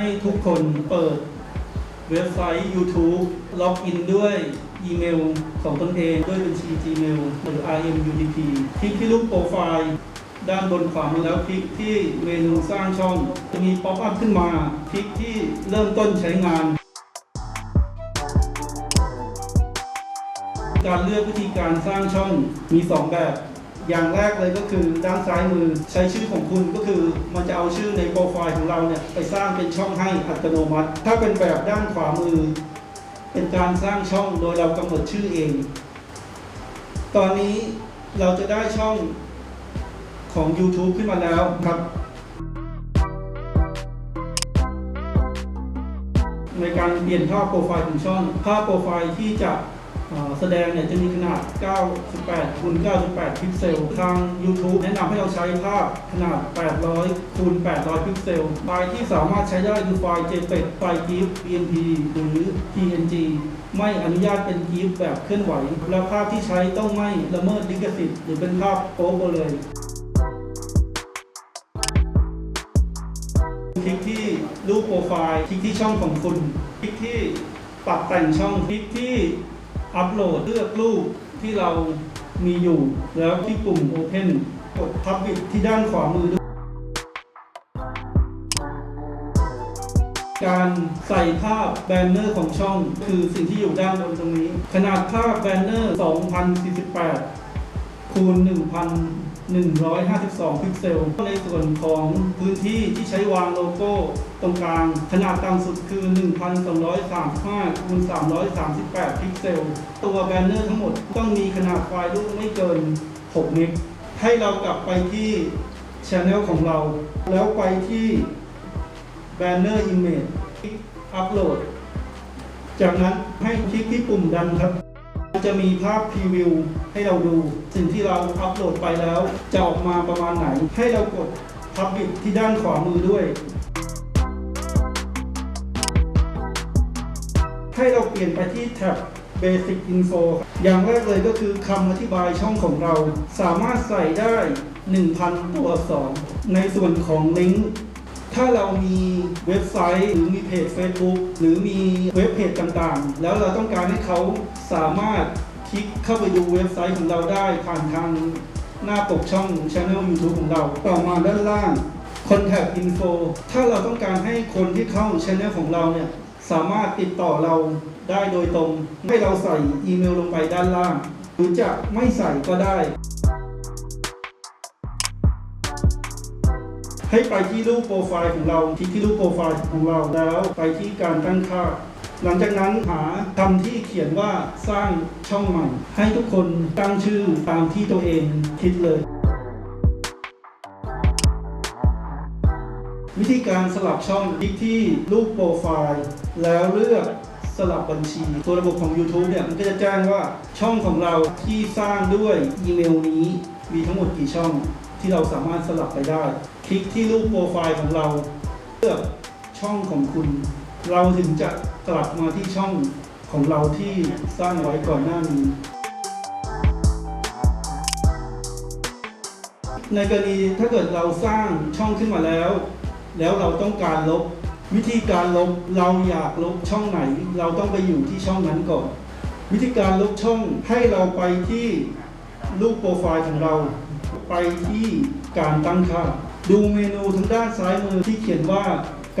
ให้ทุกคนเปิดเว็บไซต์ YouTube ล็อกอินด้วยอีเมลของตนเองด้วยบัญชี Gmail หรือ RMUTP คลิกที่รูปโปรไฟล์ด้านบนขวามือแล้วคลิกที่เมนูสร้างช่อง จะมีป๊อปอัพขึ้นมา คลิกที่เริ่มต้นใช้งาน การเลือกวิธีการสร้างช่องมี 2 แบบ อย่างแรกเลยก็คือด้านซ้ายมือใช้ชื่อของคุณก็คือมันจะเอาชื่อในโปรไฟล์ของเราเนี่ยไปสร้างเป็นช่องให้อัตโนมัติ ถ้าเป็นแบบด้านขวามือ เป็นการสร้างช่องโดยเรากำหนดชื่อเอง ตอนนี้เราจะได้ช่องของ YouTube ขึ้นมาแล้วครับในการเปลี่ยนภาพโปรไฟล์ของช่อง ภาพโปรไฟล์ที่จะ แสดงเนี่ยจะมีขนาด 98คูณ98 พิกเซล ทาง YouTube แนะนำให้เราใช้ภาพขนาด 800คูณ800 พิกเซล ไฟล์ที่สามารถใช้ได้คือไฟล์ JPEG ไฟล์ GIF BMP หรือ PNG ไม่อนุญาตเป็น GIF แบบเคลื่อนไหว และภาพที่ใช้ต้องไม่ละเมิดลิขสิทธิ์หรือเป็นภาพโป๊ไปเลยคลิกที่รูปโปรไฟล์ คลิกที่ช่องของคุณ คลิกที่ปรับแต่งช่อง คลิกที่ อัปโหลดเลือกรูปที่เรามีอยู่ แล้วที่ปุ่ม Open กด Public ที่ด้านขวามือด้วยการใส่ภาพแบนเนอร์ของช่อง คือสิ่งที่อยู่ด้านบนตรงนี้ ขนาดภาพแบนเนอร์ 2048 คูณ 1,152 พิกเซล ในส่วนของพื้นที่ที่ใช้วางโลโก้ตรงกลาง ขนาดต่ำสุดคือ 1,235 คูณ 338 พิกเซล ตัวแบนเนอร์ทั้งหมดต้องมีขนาดไฟล์รูปไม่เกิน6เมกให้เรากลับไปที่ช anel ของเรา แล้วไปที่ Banner Image คลิกอัปโหลด จากนั้นให้คลิกที่ปุ่มดันครับ จะมีภาพพรีวิวให้เราดู สิ่งที่เราอัปโหลดไปแล้ว จะออกมาประมาณไหน ให้เรากดพับบิดที่ด้านขวามือด้วย ให้เราเปลี่ยนไปที่แท็บ Basic Info อย่างแรกเลยก็คือคำอธิบายช่องของเรา สามารถใส่ได้ 1,000 ตัวอักษร ในส่วนของลิงก์ ถ้าเรามีเว็บไซต์หรือมีเพจ Facebook หรือมีเว็บเพจต่างๆ แล้วเราต้องการให้เขาสามารถคลิกเข้าไปดูเว็บไซต์ของเราได้ผ่านทางหน้าปกช่อง Channel YouTube ของเรา ต่อมาด้านล่าง Contact Info ถ้าเราต้องการให้คนที่เข้า Channel ของเราเนี่ยสามารถติดต่อเราได้โดยตรง ให้เราใส่อีเมลลงไปด้านล่าง หรือจะไม่ใส่ก็ได้ ให้ไปที่รูปโปรไฟล์ของเราคลิกที่รูปโปรไฟล์ของเราแล้วไปที่การตั้งค่า หลังจากนั้นหาคำที่เขียนว่าสร้างช่องใหม่ ให้ทุกคนตั้งชื่อตามที่ตัวเองคิดเลย วิธีการสลับช่องคลิกที่รูปโปรไฟล์ แล้วเลือกสลับบัญชี ตัวระบบของ YouTube เนี่ยมันก็จะแจ้งว่าช่องของเราที่สร้างด้วยอีเมลนี้ มีทั้งหมดกี่ช่องที่เราสามารถสลับไปได้ คลิกที่รูปโปรไฟล์ของเรา เลือกช่องของคุณ เราถึงจะกลับมาที่ช่องของเราที่สร้างไว้ก่อนหน้านี้ ในกรณีถ้าเกิดเราสร้างช่องขึ้นมาแล้ว แล้วเราต้องการลบ วิธีการลบเราอยากลบช่องไหน เราต้องไปอยู่ที่ช่องนั้นก่อน วิธีการลบช่องให้เราไปที่รูปโปรไฟล์ของเรา ไปที่การตั้งค่า ดูเมนูทางด้านซ้ายมือที่เขียนว่า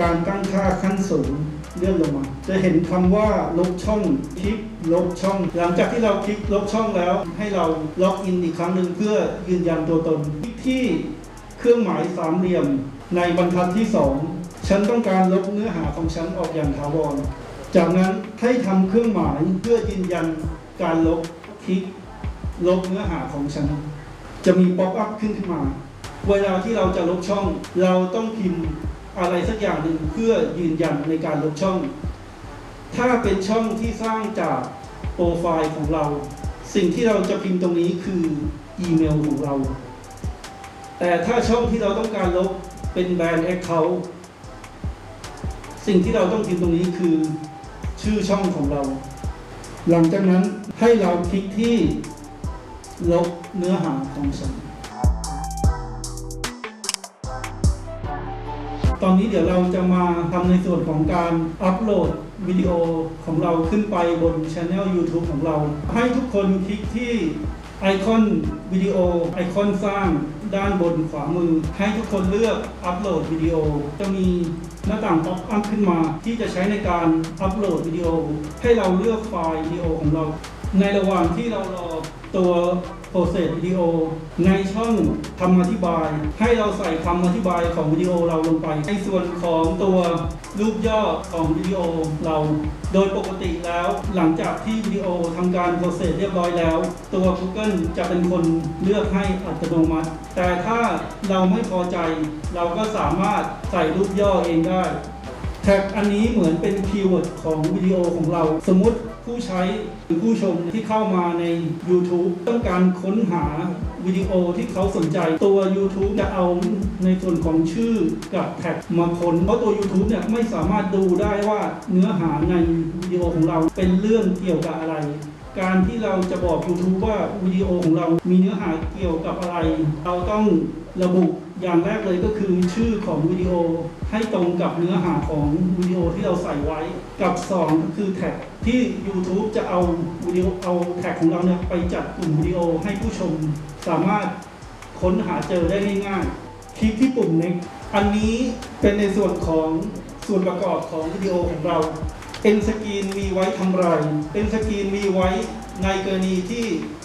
การตั้งค่าขั้นสูงเลื่อนลงมา จะเห็นคำว่าลบช่องคลิกลบช่อง หลังจากที่เราคลิกลบช่องแล้ว ให้เราล็อกอินอีกครั้งหนึ่งเพื่อยืนยันตัวตนคลิกที่เครื่องหมายสามเหลี่ยมในบรรทัดที่สองฉันต้องการลบเนื้อหาของฉันออกอย่างถาวร จากนั้นให้ทำเครื่องหมายเพื่อยืนยันการลบคลิกลบเนื้อหาของฉัน จะมีป๊อปอัพขึ้นขึ้นมา เวลาที่เราจะลบช่อง เราต้องพิมพ์อะไรสักอย่างหนึ่งเพื่อยืนยันในการลบช่อง ถ้าเป็นช่องที่สร้างจากโปรไฟล์ของเรา สิ่งที่เราจะพิมพ์ตรงนี้คืออีเมลของเรา แต่ถ้าช่องที่เราต้องการลบเป็นแบรนด์แอคเคาท์สิ่งที่เราต้องพิมพ์ตรงนี้คือชื่อช่องของเรา หลังจากนั้นให้เราคลิกที่ลบเนื้อหาของฉัน ตอนนี้เดี๋ยวเราจะมาทำในส่วนของการอัปโหลดวิดีโอของเราขึ้นไปบนช anel YouTube ของเรา ให้ทุกคนคลิกที่ไอคอนวิดีโอไอคอนสร้างด้านบนขวามือ ให้ทุกคนเลือกอัปโหลดวิดีโอ จะมีหน้าต่างป๊อปอัพขึ้นมา ที่จะใช้ในการอัปโหลดวิดีโอ ให้เราเลือกไฟล์วิดีโอของเรา ในระหว่างที่เรารอตัว โปรเซสวิดีโอ ในช่องคำอธิบาย ให้เราใส่คำอธิบายของวิดีโอเราลงไป ในส่วนของตัวรูปย่อของวิดีโอเรา โดยปกติแล้ว หลังจากที่วิดีโอทำการโปรเซสเรียบร้อยแล้ว ตัว Google จะเป็นคนเลือกให้อัตโนมัติ แต่ถ้าเราไม่พอใจ เราก็สามารถใส่รูปย่อเองได้แท็กอันนี้เหมือนเป็นคีย์เวิร์ดของวิดีโอของเรา สมมติ ผู้ใช้หรือผู้ชมที่เข้ามาใน YouTube ต้องการค้นหาวิดีโอที่เขาสนใจตัว YouTube จะเอาในส่วนของชื่อกับแท็กมาค้นเพราะตัว YouTube เนี่ยไม่สามารถดูได้ว่าเนื้อหาในวิดีโอของเราเป็นเรื่องเกี่ยวกับอะไร การที่เราจะบอก YouTube ว่าวิดีโอของเรามีเนื้อหาเกี่ยวกับอะไร เราต้องระบุ อย่างแรกเลยก็คือชื่อของวิดีโอให้ตรงกับเนื้อหาของวิดีโอที่เราใส่ไว้ กับ 2 ก็คือแท็กที่ YouTube จะเอาวิดีโอเอาแท็กของเราเนี่ยไปจัดกลุ่มวิดีโอให้ผู้ชมสามารถค้นหาเจอได้ง่ายๆ คลิกที่ปุ่ม next อันนี้เป็นในส่วนของส่วนประกอบของวิดีโอของเราเอ็นสกรีนมีไว้ทำไรเอ็นสกรีนมีไว้ ในกรณีที่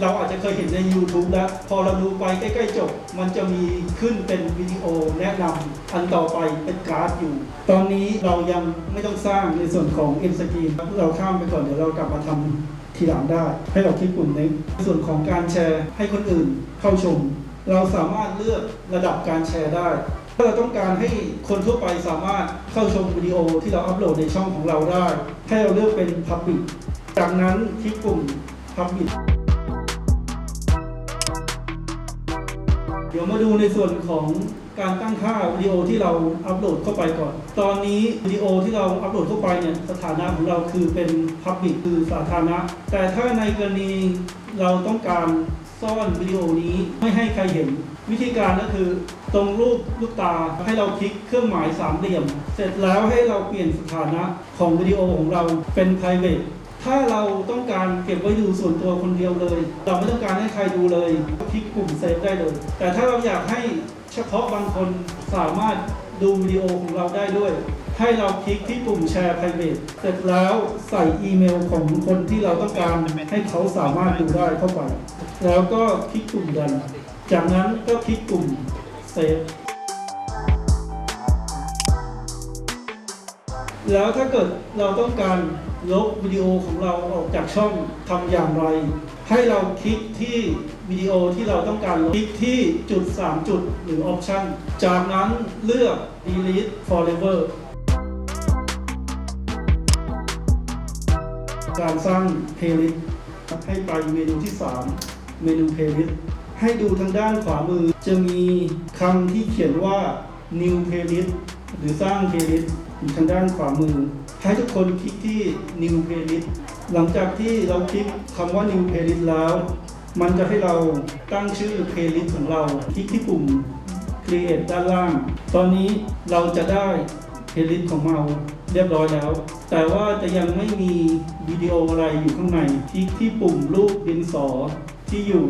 เราอาจจะเคยเห็นใน YouTube แล้ว พอเราดูไปใกล้ๆจบ มันจะมีขึ้นเป็นวิดีโอแนะนำอันต่อไปเป็นการ์ดอยู่ ตอนนี้เรายังไม่ต้องสร้างในส่วนของเอ็นสกรีนเราข้ามไปก่อนเดี๋ยวเรากลับมาทำทีหลังได้ ให้เราคลิกปุ่มนี้ในส่วนของการแชร์ให้คนอื่นเข้าชม เราสามารถเลือกระดับการแชร์ได้ถ้าเราต้องการให้คนทั่วไปสามารถเข้าชมวิดีโอที่เราอัปโหลดในช่องของเราได้ ให้เราเลือกเป็น Public จากนั้นคลิกปุ่ม Public เดี๋ยวมาดูในส่วนของการตั้งค่าวิดีโอที่เราอัปโหลดเข้าไปก่อน ตอนนี้วิดีโอที่เราอัปโหลดเข้าไปเนี่ยสถานะของเราคือเป็น Public คือสาธารณะ แต่ถ้าในกรณีเราต้องการซ่อนวิดีโอนี้ไม่ให้ใครเห็น วิธีการก็คือตรงรูปลูกตาให้เราคลิกเครื่องหมายสามเหลี่ยม เสร็จแล้วให้เราเปลี่ยนสถานะของวิดีโอของเราเป็น private ถ้าเราต้องการเก็บไว้ดูส่วนตัวคนเดียวเลย เราไม่ต้องการให้ใครดูเลยคลิกปุ่มเซฟได้เลย แต่ถ้าเราอยากให้เฉพาะบางคนสามารถดูวิดีโอของเราได้ด้วย ให้เราคลิกที่ปุ่มแชร์ private เสร็จแล้วใส่อีเมลของคนที่เราต้องการให้เขาสามารถดูได้เข้าไป แล้วก็คลิกปุ่มดัน จากนั้นก็คลิกปุ่มเซฟ แล้วถ้าเกิดเราต้องการลบวิดีโอของเราออกจากช่องทำอย่างไร ให้เราคลิกที่วิดีโอที่เราต้องการลบคลิกที่จุด 3 จุดหรือ Option จากนั้นเลือก Delete Forever การสร้าง Playlist ให้ไปเมนูที่ 3 เมนู Playlist ให้ดูทางด้านขวามือจะมีคำที่เขียนว่า New Playlist หรือสร้าง Playlist อยู่ทางด้านขวามือ ให้ทุกคนคลิกที่ New Playlist หลังจากที่เราคลิกคำว่า New Playlist แล้ว มันจะให้เราตั้งชื่อ Playlist ของเรา คลิกที่ปุ่ม Create ด้านล่าง ตอนนี้เราจะได้ Playlist ของเราเรียบร้อยแล้ว แต่ว่าจะยังไม่มีวิดีโออะไรอยู่ข้างใน คลิกที่ปุ่มรูปดินสอที่อยู่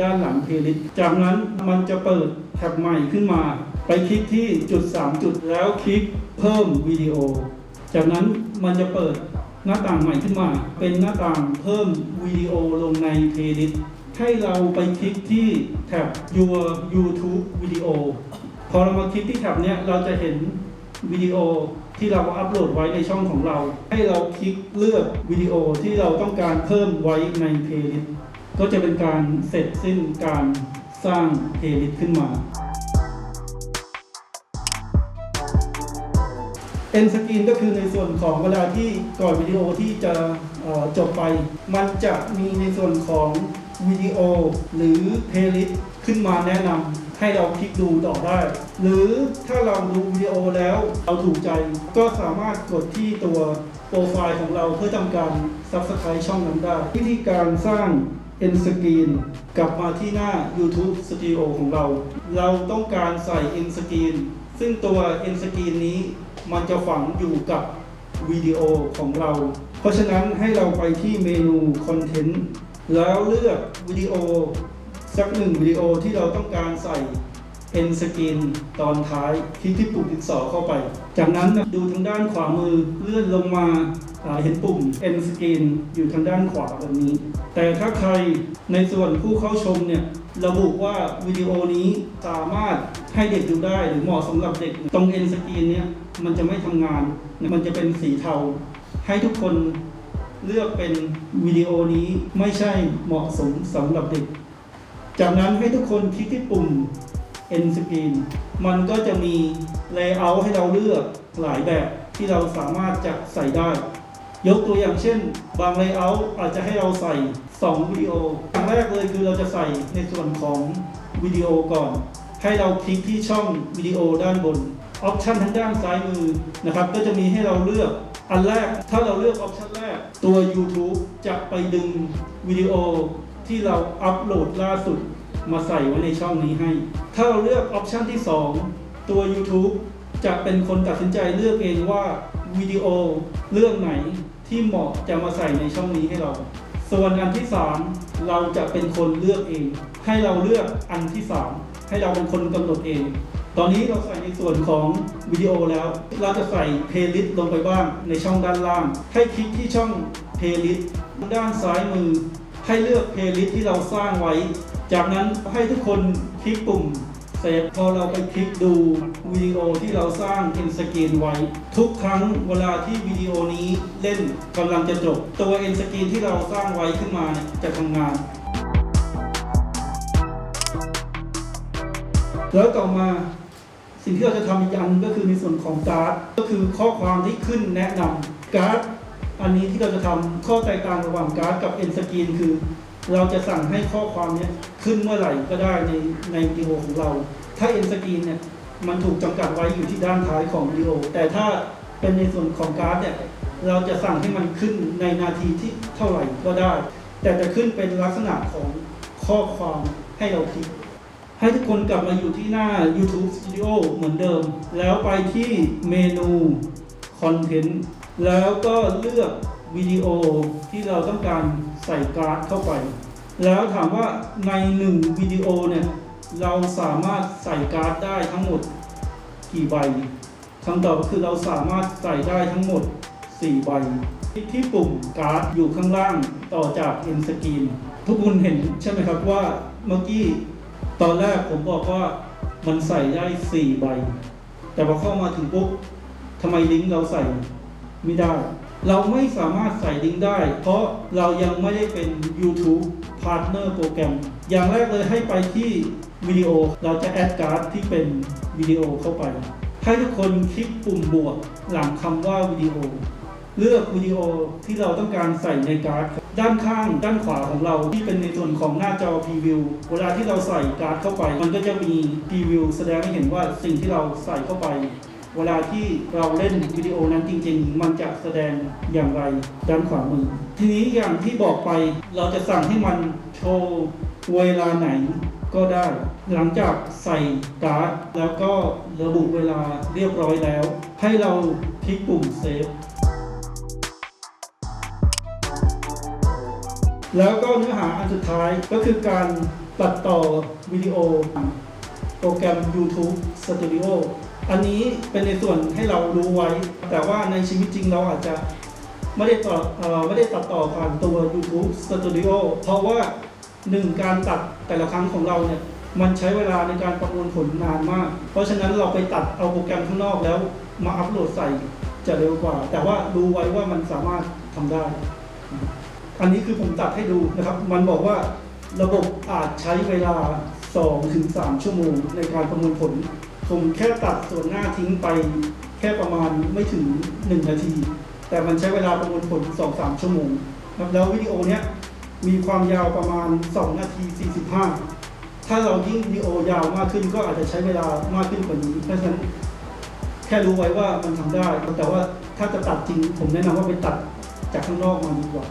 ด้านหลัง Playlist จากนั้นมันจะเปิดแท็บใหม่ขึ้นมา ไปคลิกที่จุด 3 จุดแล้วคลิกเพิ่มวิดีโอ จากนั้นมันจะเปิดหน้าต่างใหม่ขึ้นมา เป็นหน้าต่างเพิ่มวิดีโอลงใน Playlist ให้เราไปคลิกที่แท็บ Your YouTube Video พอเรามาคลิกที่แท็บเนี้ยเราจะเห็นวิดีโอที่เราอัปโหลดไว้ในช่องของเรา ให้เราคลิกเลือกวิดีโอที่เราต้องการเพิ่มไว้ใน Playlist ก็จะเป็นการเสร็จสิ้นการสร้าง Playlist ขึ้นมา เอ็นสกรีนก็คือในส่วนของเวลาที่ก่อนวิดีโอที่จะจบไป มันจะมีในส่วนของวิดีโอหรือเพลย์ลิสต์ขึ้นมาแนะนำให้เราคลิกดูต่อได้ หรือถ้าเราดูวิดีโอแล้วเราถูกใจ ก็สามารถกดที่ตัวโปรไฟล์ของเราเพื่อทำการ Subscribe ช่องนั้นได้ วิธีการสร้าง End Screen กลับมาที่หน้า YouTube Studio ของเรา เราต้องการใส่ End Screen ซึ่งตัว end screen นี้มันจะฝังอยู่กับวิดีโอของเรา เพราะฉะนั้นให้เราไปที่เมนู Content แล้วเลือกวิดีโอสักหนึ่งวิดีโอที่เราต้องการใส่ end screen ตอนท้ายคลิกที่ปุ่มดินสอเข้าไป จากนั้นดูทางด้านขวามือเลื่อนลงมาอ่าเห็นปุ่ม end screen อยู่ทางด้านขวาแบบนี้ แต่ถ้าใครในส่วนผู้เข้าชมเนี่ยระบุว่าวิดีโอนี้สามารถให้เด็กดูได้หรือเหมาะสำหรับเด็ก ตรง end screen เนี่ยมันจะไม่ทำงาน มันจะเป็นสีเทา ให้ทุกคนเลือกเป็นวิดีโอนี้ไม่ใช่เหมาะสมสำหรับเด็ก จากนั้นให้ทุกคนคลิกที่ปุ่ม end screen มันก็จะมี layout ให้เราเลือกหลายแบบที่เราสามารถจะใส่ได้ ยกตัวอย่างเช่น บาง layout อาจจะให้เราใส่ 2 วิดีโออย่างแรกเลยคือเราจะใส่ในส่วนของวิดีโอก่อน ให้เราคลิกที่ช่องวิดีโอด้านบนออปชันทางด้านซ้ายมือนะครับก็จะมีให้เราเลือกอันแรกถ้าเราเลือกออปชันแรก ตัว YouTube จะไปดึงวิดีโอที่เราอัปโหลดล่าสุด มาใส่ไว้ในช่องนี้ให้ ถ้าเราเลือกออปชันที่ 2 ตัว YouTube จะเป็นคนตัดสินใจเลือกเองว่าวิดีโอเรื่องไหนที่เหมาะจะมาใส่ในช่องนี้ให้เรา ส่วนอันที่ 3 เราจะเป็นคนเลือกเอง ให้เราเลือกอันที่ 3 ให้เราเป็นคนกำหนดเอง ตอนนี้เราใส่ในส่วนของวิดีโอแล้ว เราจะใส่เพลย์ลิสต์ลงไปบ้างในช่องด้านล่าง ให้คลิกที่ช่องเพลย์ลิสต์ด้านซ้ายมือ ให้เลือกเพลย์ลิสต์ที่เราสร้างไว้ จากนั้นให้ทุกคนคลิกปุ่มเซฟพอเราไปคลิกดูวิดีโอที่เราสร้างเอ็นสกรีนไว้ ทุกครั้งเวลาที่วิดีโอนี้เล่นกำลังจะจบ ตัวเอ็นสกรีนที่เราสร้างไว้ขึ้นมาจะทำงาน แล้วต่อมาสิ่งที่เราจะทำอีกอันก็คือในส่วนของการ์ดก็คือข้อความที่ขึ้นแนะนำการ์ดอันนี้ที่เราจะทำข้อแตกต่างระหว่างการ์ดกับเอ็นสกรีนคือ เราจะสั่งให้ข้อความเนี้ยขึ้นเมื่อไหร่ก็ได้ในในวิดีโอของเรา ถ้าเอ็นสกรีนเนี่ยมันถูกจำกัดไว้อยู่ที่ด้านท้ายของวิดีโอ แต่ถ้าเป็นในส่วนของการ์ดเนี่ยเราจะสั่งให้มันขึ้นในนาทีที่เท่าไหร่ก็ได้ แต่จะขึ้นเป็นลักษณะของข้อความให้เราคลิกให้ทุกคนกลับมาอยู่ที่หน้า YouTube Studio เหมือนเดิม แล้วไปที่เมนู Content แล้วก็เลือก วิดีโอที่เราต้องการใส่การ์ดเข้าไป แล้วถามว่าในหนึ่งวิดีโอเนี่ยเราสามารถใส่การ์ดได้ทั้งหมดกี่ใบคำตอบคือเราสามารถใส่ได้ทั้งหมด 4 ใบ ที่ปุ่มการ์ดอยู่ข้างล่างต่อจาก end screen ทุกคนเห็นใช่ไหมครับว่าเมื่อกี้ตอนแรกผมบอกว่ามันใส่ได้ 4 ใบ แต่พอเข้ามาถึงปุ๊บทำไมลิงก์เราใส่ไม่ได้ เราไม่สามารถใส่ลิงก์ได้ เพราะเรายังไม่ได้เป็น YouTube Partner โปรแกรม อย่างแรกเลยให้ไปที่วิดีโอ เราจะแอดการ์ดที่เป็นวิดีโอเข้าไป ให้ทุกคนคลิกปุ่มบวกหลังคำว่าวิดีโอ เลือกวิดีโอที่เราต้องการใส่ในการ์ด ด้านข้างด้านขวาของเราที่เป็นในส่วนของหน้าจอพรีวิว เวลาที่เราใส่การ์ดเข้าไป มันก็จะมีพรีวิวแสดงให้เห็นว่าสิ่งที่เราใส่เข้าไป เวลาที่เราเล่นวิดีโอนั้นจริง ๆ มันจะแสดงอย่างไรด้านขวามือ ทีนี้อย่างที่บอกไปเราจะสั่งให้มันโชว์เวลาไหนก็ได้ หลังจากใส่การ์ดแล้วก็ระบุเวลาเรียบร้อยแล้ว ให้เราคลิกปุ่มเซฟแล้วก็เนื้อหาอันสุดท้ายก็คือการตัดต่อวิดีโอโปรแกรม YouTube Studio อันนี้เป็นในส่วนให้เรารู้ไว้ แต่ว่าในชีวิตจริงเราอาจจะไม่ได้ต่อไม่ได้ตัดต่อผ่านตัว YouTube Studio เพราะว่าหนึ่งการตัดแต่ละครั้งของเราเนี่ยมันใช้เวลาในการประมวลผลนานมาก เพราะฉะนั้นเราไปตัดเอาโปรแกรมข้างนอกแล้วมาอัปโหลดใส่จะเร็วกว่า แต่ว่ารู้ไว้ว่ามันสามารถทำได้ อันนี้คือผมตัดให้ดูนะครับ มันบอกว่าระบบอาจใช้เวลา 2-3 ชั่วโมงในการประมวลผล ผมแค่ตัดส่วนหน้าทิ้งไปแค่ประมาณไม่ถึง 1 นาที แต่มันใช้เวลาประมวลผล 2-3 ชั่วโมงครับแล้ววิดีโอเนี้ยมีความยาวประมาณ 2 นาที 45 ถ้าเรายิ่งวิดีโอยาวมากขึ้นก็อาจจะใช้เวลามากขึ้นกว่านี้ เพราะฉะนั้นแค่รู้ไว้ว่ามันทำได้ แต่ว่าถ้าจะตัดจริง ผมแนะนำว่าไปตัดจากข้างนอกมาดีกว่า